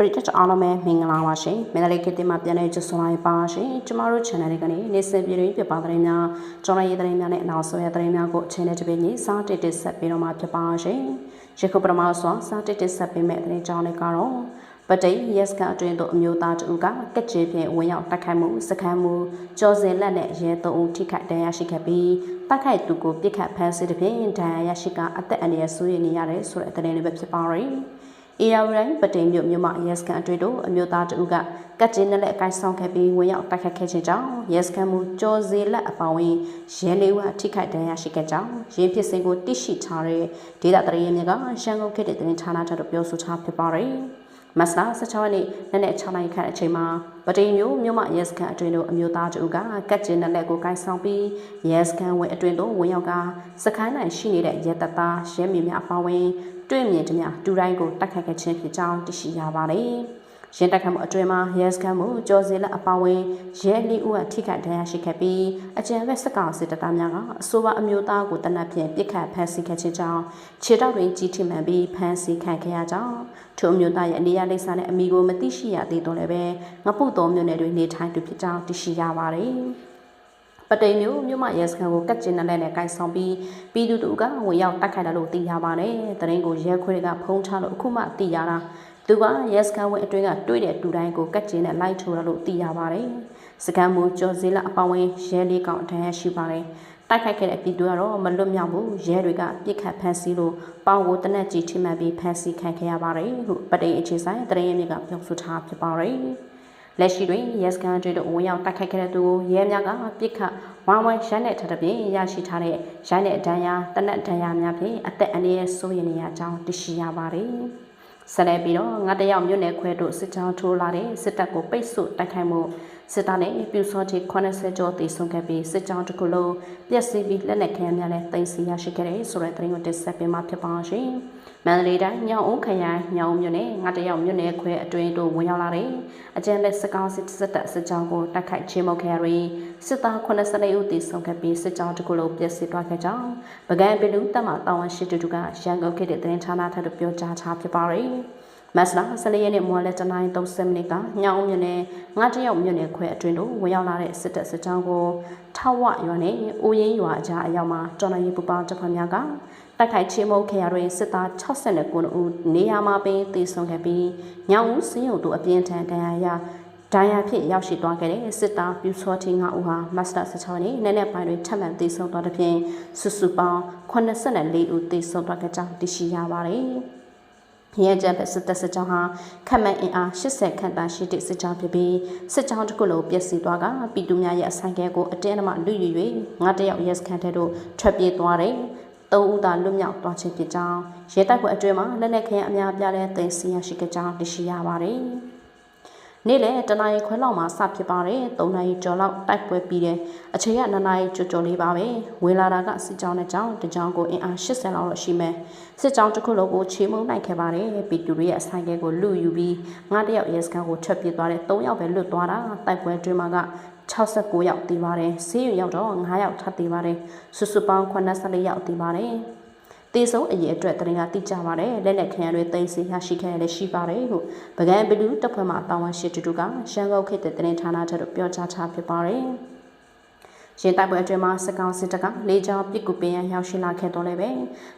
ပရိသတ်အားလုံးပဲမင်္ဂလာပါရှင်မင်္ဂလာခေတ်တင်မှာပြန်လည်ကြိုဆိုလိုက်ပါရှင်ကျမတို့ channel လေးကနေနေ့စဉ်ပြည်တွင်းပြပါသတင်းများကျွန်တော်ရေးသတင်းများနဲ့နောက်ဆုံးရသတင်းများကို channel တစ်ပင်းကြီးစားတစ်တစ်ဆက်ပေးတော့မှာဖြစ်ပါရှင်ယခုပထမဆုံးစားတစ်တစ်ဆက်ပေးမဲ့သတင်းကြောင်းလေးကတော့ပတိတ်ရက်စကအတွင်းသို့အမျိုးသားတဦးကကက်ချေဖြင့်ဝင်ရောက်တိုက်ခိုက်မှုစခန်းမှုကြော်စင်လက်နဲ့ရဲသုံးဦးထိခိုက်ဒဏ်ရာရှိခဲ့ပြီးတိုက်ခိုက်သူကိုပြစ်ခတ်ဖမ်းဆီးတဲ့ဖြင့်ဒဏ်ရာရရှိကအသက်အန္တရာယ်ဆိုးရနေရတယ်ဆိုတဲ့သတင်းလေးပဲဖြစ်ပါရယ်။ အေယာရိုင်းပတိန်မြို့မြို့မှာရဲစခန်းအတွေ့တို့အမျိုးသားတဦးကကတ်ကျင်းနဲ့လက်အကိုင်းဆောင်ခဲ့ပြီးဝင်ရောက်တိုက်ခတ်ခဲ့ခြင်းကြောင့်ရဲစခန်းမူကြော်စီလက်အပောင်းဝင်ရဲလေးဦးထိခိုက်ဒဏ်ရာရှိခဲ့ကြောင်းရင်းဖြစ်စဉ်ကိုတိရှိထားတဲ့ဒေသတရင်းမြကရှမ်းကုန်ခေတ်တဲ့တင်ဌာနချုပ်တို့ပြောဆိုထားဖြစ်ပါတယ်။မဆလာ16ရက်နေ့နေ့နဲ့6နိုင်ခန့်အချိန်မှာပတိန်မျိုးမြို့မရဲစခန်းအတွင်းတို့အမျိုးသားတဦးကကတ်ကျင်းနဲ့လက်ကိုကိုင်းဆောင်ပြီးရဲစခန်းဝင်အတွင်းတို့ဝင်ရောက်ကစခိုင်းနိုင်ရှိနေတဲ့ရဲတပ်သားရဲမင်းများအပောင်းဝင် တွေ့မြင်တများတူတိုင်းကိုတိုက်ခိုက်ခဲ့ခြင်းဖြစ်ကြောင်းသိရှိရပါတယ်။ရင်းတိုက်ခိုက်မှုအတွင်းမှာရဲစခန်းမှုကြော်စင်လက်အပါဝင်ရဲလေးဦးကထိခိုက်ဒဏ်ရာရှိခဲ့ပြီးအကြံဘက်စကောင်စစ်တပ်သားများကအဆိုပါအမျိုးသားကိုတနက်ဖြန်ပြစ်ခတ်ဖမ်းဆီးခဲ့ခြင်းကြောင့်ခြေတောက်တွင်ကြီးထိမှန်ပြီးဖမ်းဆီးခံခဲ့ရကြောင်းထိုအမျိုးသားရဲ့အနေရလိမ့်စာနဲ့အမိကိုမသိရှိရသေးတော့လည်းပဲငပုတ်တော်မြို့နယ်တွင်နေထိုင်သူဖြစ်ကြောင်းသိရှိရပါတယ်။ ပတိန်မျိုးမြို့မရဲစခန်းကိုကတ်ကျင်းနဲ့နဲ့ကိုင်ဆောင်ပြီးပြည်သူတို့ကဝင်ရောက်တိုက်ခိုက်တယ်လို့သိရပါတယ်။တရင်ကိုရဲခွေတွေကဖုံးထားလို့အခုမှသိရတာသူကရဲစခန်းဝင်အတွင်းကတွေ့တဲ့တူတိုင်းကိုကတ်ကျင်းနဲ့လိုက်ထိုးတယ်လို့သိရပါတယ်။စကန်မူကျော်စည်းလအပောင်းဝင်ရဲလေးကောင်အထမ်းရှိပါတယ်။တိုက်ခိုက်ခဲ့တဲ့ပြည်သူကတော့မလွတ်မြောက်ဘူးရဲတွေကပြစ်ခတ်ဖမ်းဆီးလို့ပေါင်ကိုတနက်ကြီးထိမှန်ပြီးဖမ်းဆီးခံခဲ့ရပါတယ်ဟုပတိန်အခြေဆိုင်တရင်ရမြကပြောဆိုထားဖြစ်ပါတယ်။ လက်ရှိတွင်ရဲစခန်းတွေတို့ဝင်ရောက်တိုက်ခိုက်ခဲ့တဲ့သူကိုရဲများကပြစ်ခတ်ဝိုင်းဝိုင်းရမ်းတဲ့ထပ်တဲ့ပြင်ရရှိထားတဲ့ရိုင်းတဲ့ဒဏ်ရာတနက်ဒဏ်ရာများဖြင့်အသက်အန္တရာယ်ဆိုးရနေရကြောင်းသိရှိရပါတယ်။ဆက်လက်ပြီးတော့ငါတယောက်မြို့နယ်ခွဲတို့စစ်ကြောင်းထိုးလာတဲ့စစ်တပ်ကိုပိတ်ဆို့တိုက်ခိုက်မှု စစ်တပ်နဲ့ပြူစောတိ80ကျော်တည်ဆုံခဲ့ပြီးစစ်ကြောင်းတစ်ခုလုံးပျက်စီးပြီးလက်နက်ခဲယမ်းများနဲ့တင်စီရရှိခဲ့တဲ့ဆိုတဲ့သတင်းကိုတင်ဆက်ပေးမှာဖြစ်ပါရှင်။မန္တလေးတိုင်းညောင်ဦးခရိုင်ညောင်မြို့နယ်ငါတယောက်မြို့နယ်ခွဲအတွင်းတို့ဝင်ရောက်လာတဲ့အကြမ်းဖက်စစ်ကောင်စစ်စစ်တပ်စစ်ကြောင်းကိုတိုက်ခိုက်ချင်းမုတ်ခဲ့ရပြီးစစ်သား84ဦးတည်ဆုံခဲ့ပြီးစစ်ကြောင်းတစ်ခုလုံးပျက်စီးသွားခဲ့ကြောင်းပကံပလူတပ်မှတာဝန်ရှိသူတို့ကရန်ကုန်ခေတ်တဲ့သတင်းဌာနထပ်ပြောကြားထားဖြစ်ပါတယ်။ မတ်လ14ရက်နေ့မွန်လဲတနိုင်30မိနစ်ကညောင်မြို့နယ်ငါတယောက်မြို့နယ်ခွဲအတွင်းတို့ဝင်ရောက်လာတဲ့စစ်တပ်စစ်ကြောင်းကိုထောက်ဝရွာနဲ့အိုးရင်းရွာအကြားအရောက်မှာတော်လိုင်းပူပေါင်းတပ်ဖွဲ့များကတိုက်ခိုက်ချင်းမုတ်ခရတွင်စစ်သား69ဦးနေရာမှာပင်တည်ဆုံခဲ့ပြီးညောင်ဦးစင်းရုံတို့အပြင်းထန်ဒဏ်ရာရဒဏ်ရာဖြင့်ရောက်ရှိသွားခဲ့တဲ့စစ်သားပြူစောတီ9ဦးဟာမတ်လ16ရက်နေ့နေ့ပိုင်းတွင်ထပ်မံတည်ဆုံသွားတဲ့ဖြင့်စုစုပေါင်း84ဦးတည်ဆုံသွားခဲ့ကြောင်းသိရှိရပါတယ်။ ရဲကြတဲ့စစ်တပ်စစ်ကြောင်းဟာခက်မှန်အင်အား80ခန့်သာရှိတဲ့စစ်ကြောင်းဖြစ်ပြီးစစ်ကြောင်းတစ်ခုလုံးပျက်စီးသွားကပြည်သူများရဲ့အဆိုင်ကဲကိုအတင်းအဓမ္မလူယူ၍ငါတယောက်ရဲစခန်းထဲသို့ထွက်ပြေးသွားတယ်။သုံးဦးသာလွတ်မြောက်သွားခြင်းဖြစ်ကြောင်းရဲတပ်ဖွဲ့အတွင်းမှာလက်နက်ခဲအများပြားတဲ့တင်စီရရှိကြကြောင်းသိရှိရပါတယ်။ နေ့လယ်တနာရီခွဲလောက်မှာစဖြစ်ပါတယ်၃နာရီကျော်လောက်တိုက်ပွဲပြီးတယ်အချိန်က2နာရီကျော်ကျော်လေးပါပဲဝင်လာတာကစစ်ကြောင်းနဲ့ကြောင်းတကြောင်းကိုအင်အား80လောက်တော့ရှိမယ်စစ်ကြောင်းတစ်ခုလုံးကိုချေမုံနိုင်ခဲ့ပါတယ်ပီတူရီရဲ့အဆိုင်ကဲကိုလူယူပြီးငါးတယောက်ရဲစခန်းကိုထွက်ပြေးသွားတယ်၃ယောက်ပဲလွတ်သွားတာတိုက်ပွဲတွင်မှာက69ယောက်တည်ပါတယ်ဆေးရုံရောက်တော့9ယောက်ထပ်တည်ပါတယ်စုစုပေါင်း84ယောက်တည်ပါတယ် တေဆုံးအရေးအတွက်တရင်ကတိကျပါတယ်လက်လက်ခံရတွေသိသိရရှိခဲ့ရလည်းရှိပါတယ်ဟုပကံဘလူးတပ်ဖွဲ့မှတာဝန်ရှိသူတို့ကရှမ်းကုတ်ခေတ်တဲ့တရင်ဌာနထက်တို့ပြောကြားထားဖြစ်ပါတယ်ရင်တိုက်ပွဲအတွင်းမှာစကောင်စစ်တပ်ကလေကြောင်းပစ်ကူပင်ရရောက်ရှိလာခဲ့တော့လည်းပဲ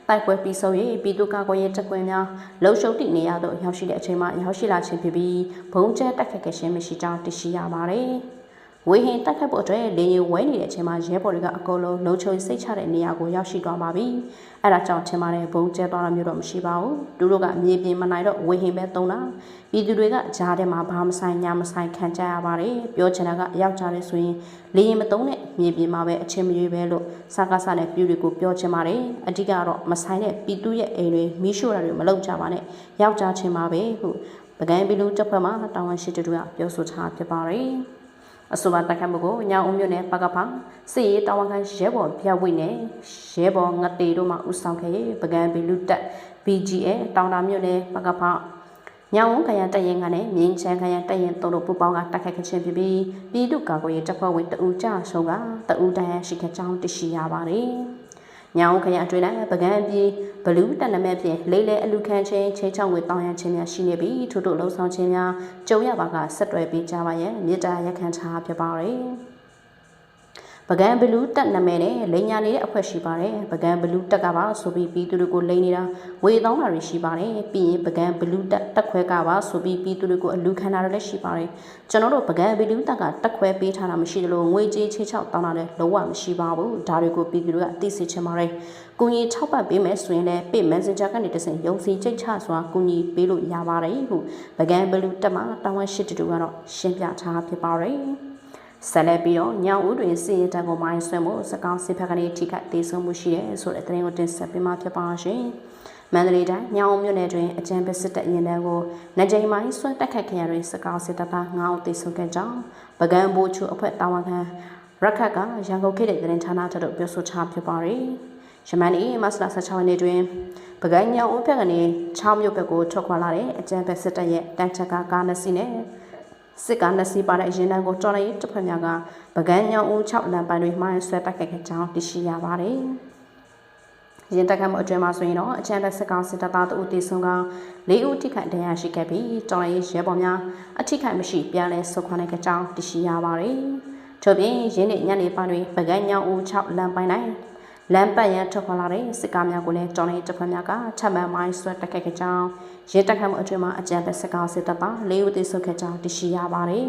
တိုက်ပွဲပြီးဆုံး၍ပြည်သူ့ကာကွယ်ရေးတပ်ဖွဲ့များလှုပ်ရှုပ်တည်နေရတော့ရောက်ရှိတဲ့အချိန်မှာရောက်ရှိလာခြင်းဖြစ်ပြီးဘုံကျဲတက်ခတ်ခဲ့ခြင်းမရှိကြောင်းသိရှိရပါတယ်။ ဝေဟင်တက်ခတ်ဖို့အတွက်လေရင်ဝဲနေတဲ့အချိန်မှာရဲဘော်တွေကအကုန်လုံးလုံခြုံစိတ်ချတဲ့နေရာကိုရောက်ရှိသွားပါပြီ။အဲဒါကြောင့်ထင်ပါတယ်ဘုံကျဲသွားတာမျိုးတော့မရှိပါဘူး။သူတို့ကမြေပြင်မနိုင်တော့ဝေဟင်ပဲသုံးတာ။ပြည်သူတွေကကြားထဲမှာဘာမဆိုင်ညာမဆိုင်ခံကြရပါတယ်။ပြောချင်တာကရောက်ကြတယ်ဆိုရင်လေရင်မသုံးတဲ့မြေပြင်မှာပဲအချင်းမရွေးပဲလို့စကားစနဲ့ပြည်တွေကိုပြောချင်ပါတယ်။အဓိကတော့မဆိုင်တဲ့ပြည်သူရဲ့အိမ်တွေမီးရှို့တာတွေမလုပ်ကြပါနဲ့။ယောက်ျားချင်းပါပဲဟုပကံပီလူတပ်ဖွဲ့မှတာဝန်ရှိသူတွေကပြောဆိုထားဖြစ်ပါတယ်။ အဆိုပါတိုက်ခိုက်မှုကိုညောင်ဦးမြို့နယ်ပကဖာစစ်ရေးတာဝန်ခံရဲဘော်ပြဝိတ်နဲ့ရဲဘော်ငတေတို့မှဦးဆောင်ခဲ့ပကံဘီလူတက် BGA တောင်တာမြို့နယ်ပကဖာညောင်ဦးခရိုင်တရင်ကနဲ့မြင်းချမ်းခရိုင်တရင်တို့တို့ပူပေါင်းကတိုက်ခိုက်ခဲ့ခြင်းဖြစ်ပြီးပြည်သူ့ကာကွယ်ရေးတပ်ဖွဲ့ဝင်တအူကြဆုံးကတအူတန်ရရှိခဲ့ကြောင်းသိရှိရပါတယ်။ ညောင်ခရအတွင်း၌ပကံပြီးဘလူးတန်နမဲ့ဖြင့်လေးလဲအလူခံချင်းချင်းချောင်းဝေတောင်းရခြင်းများရှိနေပြီးထို့ထို့လှုံ့ဆော်ခြင်းများကြုံရပါကဆက်တွယ်ပေးကြပါရန်မြေတားရက်ခံထားဖြစ်ပါရယ် ပကံဘလူးတက်နာမည်နဲ့လိန်ညာနေတဲ့အဖွဲရှိပါတယ်ပကံဘလူးတက်ကပါဆိုပြီးပြီးသူတို့ကိုလိန်နေတာဝေသောင်းတာတွေရှိပါတယ်ပြီးရင်ပကံဘလူးတက်တက်ခွဲကပါဆိုပြီးပြီးသူတို့ကိုအလူခံတာတွေလည်းရှိပါတယ်ကျွန်တော်တို့ပကံဘလူးတက်ကတက်ခွဲပေးထားတာမရှိသလိုငွေကြေးချေချောက်တောင်းတာလည်းလုံးဝမရှိပါဘူးဒါတွေကိုပြီးသူတို့ကသိစေချင်ပါတယ်ကူညီထောက်ပံ့ပေးမယ်ဆိုရင်လည်းပေ Messenger ကနေတဆင့်ရုံစီချိတ်ချစွာကူညီပေးလို့ရပါတယ်ဟုပကံဘလူးတက်မှာတာဝန်ရှိတူတူကတော့ရှင်းပြထားဖြစ်ပါတယ် ဆက်လက်ပြီးတော့ညောင်ဦးတွင်စီရင်တံကိုမိုင်းဆွဲမှုစကောင်းစစ်ဖက်ကနေထိခိုက်ဒေဆုံးမှုရှိတယ်ဆိုတဲ့သတင်းကိုတင်ဆက်ပေးမှာဖြစ်ပါရှင်။မန္တလေးတိုင်းညောင်ဦးမြို့နယ်တွင်အကြံပေးစစ်တပ်ရင်တန်းကိုနကြိမ်မိုင်းဆွဲတက်ခတ်ခင်ရတွင်စကောင်းစစ်တပ်သား9ဦးသေဆုံးခဲ့ကြောင်းပကံဘိုးချူအဖွဲ့တာဝန်ခံရခတ်ကရန်ကုန်ခေတ်တဲ့သတင်းဌာနထပ်ပြောဆိုချပြပါရယ်။ယမန်နေ့မတ်လ16ရက်နေ့တွင်ပကံညောင်ဦးဘက်ကနေ6မြို့ဘက်ကိုထွက်ခွာလာတဲ့အကြံပေးစစ်တပ်ရဲ့တန်ချက်ကကားနှစ်စီးနဲ့ စစ်ကားနှစ်စီးပါတဲ့ရင်တန်းကိုတော်လိုက်တစ်ဖက်များကပကန်းညောင်ဦး6လမ်းပိုင်းတွေမှဆွဲတက်ခဲ့ခဲ့ကြောင်းသိရှိရပါတယ်။ရင်တက်ခတ်မှုအတွင်းမှာဆိုရင်တော့အချမ်းဘက်စစ်ကောင်စစ်တပ်သားတို့တီဆုံက၄ဦးထိခိုက်ဒဏ်ရာရှိခဲ့ပြီးတော်လိုက်ရဲဘော်များအထိခိုက်မရှိပြန်လဲဆုတ်ခွာနိုင်ခဲ့ကြောင်းသိရှိရပါတယ်။ထို့ပြင်ရင်းနေညနေပိုင်းတွေပကန်းညောင်ဦး6လမ်းပိုင်းတိုင်း လမ်းပတ်ရန်ထွက်ခွာလာတဲ့စစ်ကားများကိုလည်းတော်လိုင်းတပ်ဖွဲ့များကထပ်မံမိုင်းဆွဲတက်ခဲ့ကြကြောင်းရဲတပ်ခတ်မှုအတွင်းမှာအကြံပေးစစ်ကားစစ်တပ်သား၄ဦးသေဆုံးခဲ့ကြောင်းသိရှိရပါတယ်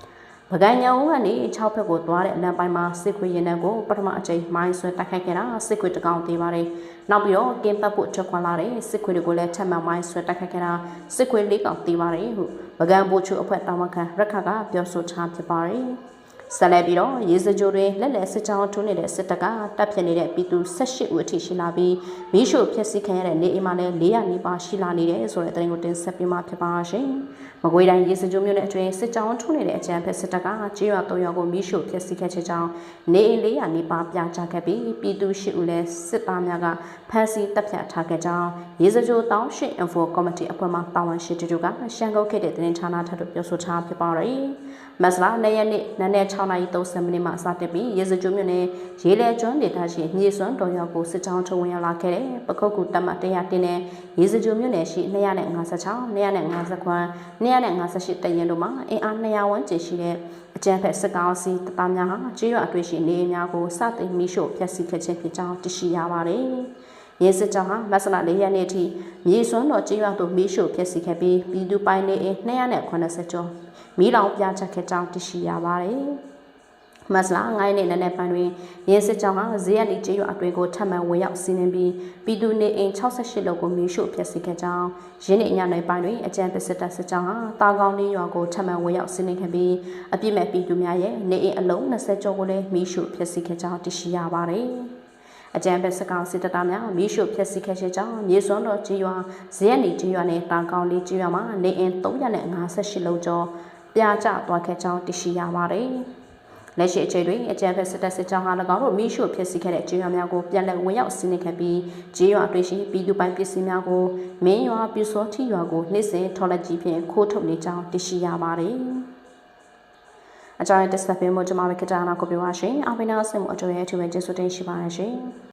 ။ပကံညောင်ကနေ6ဖက်ကိုသွားတဲ့လမ်းပိုင်းမှာစစ်ခွေရင်တန်းကိုပထမအကြိမ်မိုင်းဆွဲတိုက်ခိုက်ခဲ့တာစစ်ခွေတကောင်သေးပါတယ်။နောက်ပြီးတော့ကင်းပတ်ဖို့ထွက်ခွာလာတဲ့စစ်ခွေတွေကိုလည်းထပ်မံမိုင်းဆွဲတိုက်ခိုက်ခဲ့တာစစ်ခွေ၄ကောင်သေးပါတယ်ဟုပကံဘိုချူအဖွဲ့တာဝန်ခံရခကပြောဆိုထားဖြစ်ပါတယ်။ ဆက်လက်ပြီးတော့ရေစကြိုတွင်လက်လက်စစ်ကြောင်းထိုးနေတဲ့စစ်တပ်ကတပ်ဖြတ်နေတဲ့ပြည်သူ18ဦးအထိရှိလာပြီးမိရှုဖျက်ဆီးခံရတဲ့နေအိမ်မှာလည်း400နီးပါးရှိလာနေတယ်ဆိုတဲ့သတင်းကိုတင်ဆက်ပေးမှာဖြစ်ပါရှင်။မကွေးတိုင်းရေစကြိုမြို့နယ်အတွင်းစစ်ကြောင်းထိုးနေတဲ့အကြမ်းဖက်စစ်တပ်ကကြေးရွာ3ရွာကိုမိရှုဖျက်ဆီးခဲ့တဲ့ကြောင်းနေအိမ်400နီးပါးပြချခဲ့ပြီးပြည်သူ8ဦးလည်းစစ်သားများကဖမ်းဆီးတပ်ဖြတ်ထားခဲ့ကြောင်းရေစကြိုတောင်းရှိ info committee အဖွဲ့မှတာဝန်ရှိသူတို့ကရှန်ကုန်ခေတ်တဲ့သတင်းဌာနထပ်ပြောဆိုထားဖြစ်ပါတယ်။မက်စလာ၂ရက်နေ့နနက်6:30မိနစ်မှစတင်ပြီးရေစကြိုမြို့နယ်ရေလဲကျွန်းဒေသရှိမြေစွန်းတော်ရောက်ကိုစစ်ကြောင်းထုံဝင်ရောက်လာခဲ့တဲ့ပခုတ်ကူတပ်မ100တင်းနဲ့ရေစကြိုမြို့နယ်ရှိ256 259 258တရင်တို့မှာအင်အား200ဝန်းကျင်ရှိတဲ့အကြမ်းဖက်စစ်ကောင်စီတပ်သားများဟာကြေးရွာအတွေ့ရှိနေများကိုစတင်မိရှို့ဖျက်ဆီးခဲ့ခြင်းဖြစ်ကြောင်းသိရှိရပါတယ်။ရဲစစ်ကြောင်းဟာမက်စလာ၄ရက်နေ့အထိမြေစွန်းတော်ကြေးရွာသို့မိရှို့ဖျက်ဆီးခဲ့ပြီးပြည်သူပိုင်နေအိမ်280ကျော်မိလောင်ပြချက်ခဲ့ကြောင်းသိရှိရပါတယ်။ မတ်လာ9ရက်နေ့နက်နက်ပိုင်းတွင်ရင်းစစ်ကြောင်းဟာဇေယျနီကျေးရွာအတွင်းကိုထပ်မံဝင်ရောက်စီးနင်းပြီးပြည်သူနေအိမ်68လုံးကိုမီးရှို့ဖျက်ဆီးခဲ့ကြောင်းရင်းနေညနေပိုင်းတွင်အကြံပစ်စစ်တပ်စစ်ကြောင်းဟာတာကောင်းလေးရွာကိုထပ်မံဝင်ရောက်စီးနင်းခဲ့ပြီးအပြစ်မဲ့ပြည်သူများရဲ့နေအိမ်အလုံး20ကျော်ကိုလည်းမီးရှို့ဖျက်ဆီးခဲ့ကြောင်းသိရှိရပါတယ်။အကြံပဲစကောင်စစ်တပ်သားများမီးရှို့ဖျက်ဆီးခဲ့တဲ့ကြောင့်မြေစွန်းတော်ကြီးရွာဇရက်နီကြီးရွာနဲ့တာကောင်းလေးကြီးရွာမှာနေအိမ်358လုံးကျော်ပြာကျသွားခဲ့ကြောင်းသိရှိရပါတယ်။ လက်ရှိအချိန်တွင်အကြံဖက်စစ်တပ်စစ်ကြောင်းဟာ၎င်းတို့မိရှုဖြစ်စီခဲ့တဲ့ကြေးရွာများကိုပြန်လည်ဝင်ရောက်စီးနင်းခဲ့ပြီးကြေးရွာအတွင်းရှိပြည်သူပိုင်ပစ္စည်းများကိုမင်းရွာပြူစောထီရွာကိုနှိစင်ထော်လက်ကြီးဖြင့်ခိုးထုတ်နေကြောင်းသိရှိရပါတယ်။အကြောင်းတက်ဆက်ပေးမှုကျွန်မပဲခတာနာကိုပြောပါရှင်။အပိနာဆင်မှုအကျိုးရဲ့အထူးပဲကျေးဇူးတင်ရှိပါတယ်ရှင်။